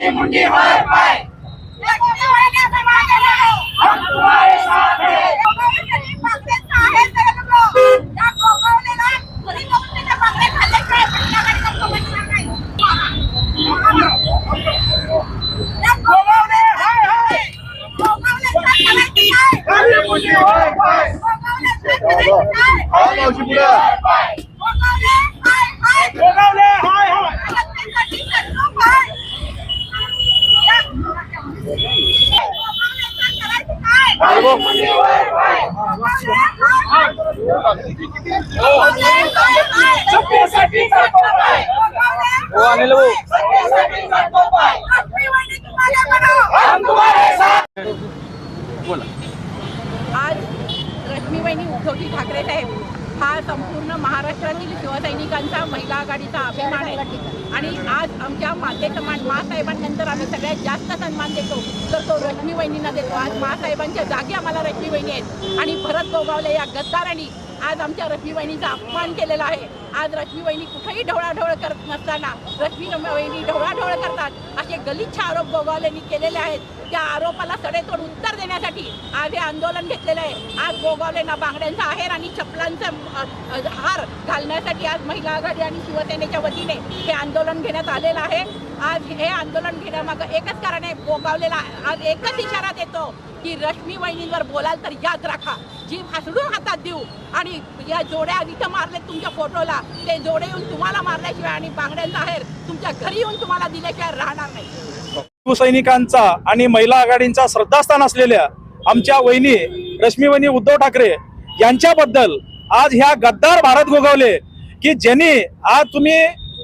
मुंडी हाय पाय हम तुम्हारे साथ हैं गोगावले हाय हाय खाली मुंडी हाय पाय हम तुम्हारे साथ आज रश्मीबाईंनी उद्धवजी ठाकरे साहेब हा संपूर्ण महाराष्ट्रातील शिवसैनिकांचा महिला आघाडीचा अभिमान आहे. आणि आज आमच्या माते समान मासाहेबांनंतर आम्ही सगळ्यात जास्त सन्मान देतो. रश्मी तो देतो. आज महासाहेबांच्या जागी आम्हाला रश्मीबाईंनी आहेत. आणि भरत गोगावले या गद्दारांनी आज आमच्या रश्मीबाईंचा अपमान केलेला आहे. आज रश्मीबाईंनी कुठेही ढवळाढवळ करत नसताना रश्मीबाईंनी ढवळाढवळ करतात. असे गलिच्छ आरोप गोगावलेंनी केलेले आहेत. त्या आरोपाला सडेतोड उत्तर देण्यासाठी आज हे आंदोलन घेतलेलं आहे. आज गोगावलेंना बांगड्यांचा आहेर आणि चपलांचा हार घालण्यासाठी आज महिला आघाडी आणि शिवसेनेच्या वतीने हे आंदोलन घेण्यात आलेलं आहे. आज हे आंदोलन घेण्यामागं एकच कारण आहे गोगावलेला आज एकच इशारा देतो की रश्मी वहिनींवर बोलाल तर याद राखा. जीव हसडून हातात देऊ आणि या जोड्या इथं मारले तुमच्या फोटोला. ते जोडे येऊन तुम्हाला मारल्याशिवाय आणि बांगड्यांचा आहेर तुमच्या घरी येऊन तुम्हाला दिल्याशिवाय राहणार नाही. शिवसैनिकांचा आणि महिला आघाडींचा श्रद्धास्थान असलेल्या आमच्या वहिनी रश्मी वहिनी उद्धव ठाकरे यांच्याबद्दल आज ह्या गद्दार भारत गोगावले की ज्यांनी आज तुम्ही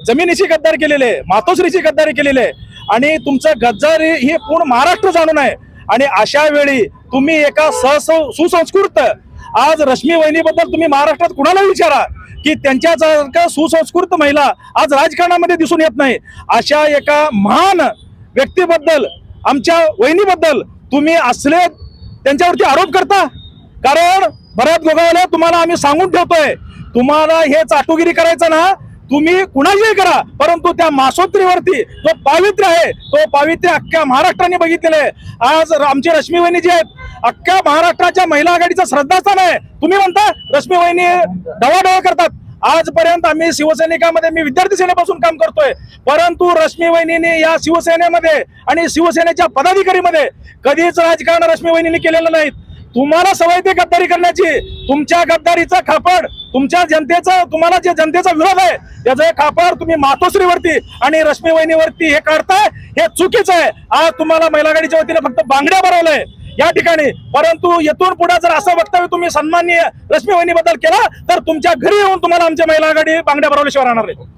जमिनीची गद्दार आहे मातोश्रीची गद्दारी केलेली आहे. आणि तुमचं गद्दारी हे पूर्ण महाराष्ट्र जाणून आहे. आणि अशा वेळी तुम्ही एका सहस सुसंस्कृत आज रश्मी वहिनीबद्दल तुम्ही महाराष्ट्रात कुणाला विचारा की त्यांच्यासारखं सुसंस्कृत महिला आज राजकारणामध्ये दिसून येत नाही. अशा एका महान व्यक्तीबद्दल आमच्या वहिनीबद्दल तुम्ही असले त्यांच्यावरती आरोप करता? कारण बऱ्याच गोगावले तुम्हाला आम्ही सांगून ठेवतोय तुम्हाला हे चाटुगिरी करायचं ना तुम्ही कुणाशी करा परंतु त्या मासोत्रीवरती जो पावित्र्य आहे तो पावित्र्य अख्ख्या महाराष्ट्राने बघितलेलं आहे. आज आमची रश्मी वहिनी जी आहेत अख्ख्या महाराष्ट्राच्या महिला आघाडीचं श्रद्धास्थान आहे. तुम्ही म्हणता रश्मी वहिनी ढवाढवा करतात. आजपर्यंत आम्ही शिवसैनिकामध्ये मी विद्यार्थी सेनेपासून काम करतोय. परंतु रश्मी वहिनीने या शिवसेनेमध्ये आणि शिवसेनेच्या पदाधिकारीमध्ये कधीच राजकारण रश्मी वहिनीने केलेलं नाहीत. तुम्हाला सवय ते गद्दारी करण्याची. तुमच्या गद्दारीचं खापड तुमच्या जनतेचं तुम्हाला जे जनतेचा विरोध आहे त्याचं खापड तुम्ही मातोश्रीवरती आणि रश्मी वहिनीवरती हे काढताय हे चुकीचं आहे. आज तुम्हाला महिला गाडीच्या वतीने फक्त बांगड्या भरवलंय. या ठिकाणी परंतु येथून पुढे जर असं वक्तव्य तुम्ही सन्माननीय रश्मी वहिनीबद्दल केला तर तुमच्या घरी येऊन तुम्हाला आमच्या महिला आघाडी बांगड्या भरवल्याशिवाय राहणार आहे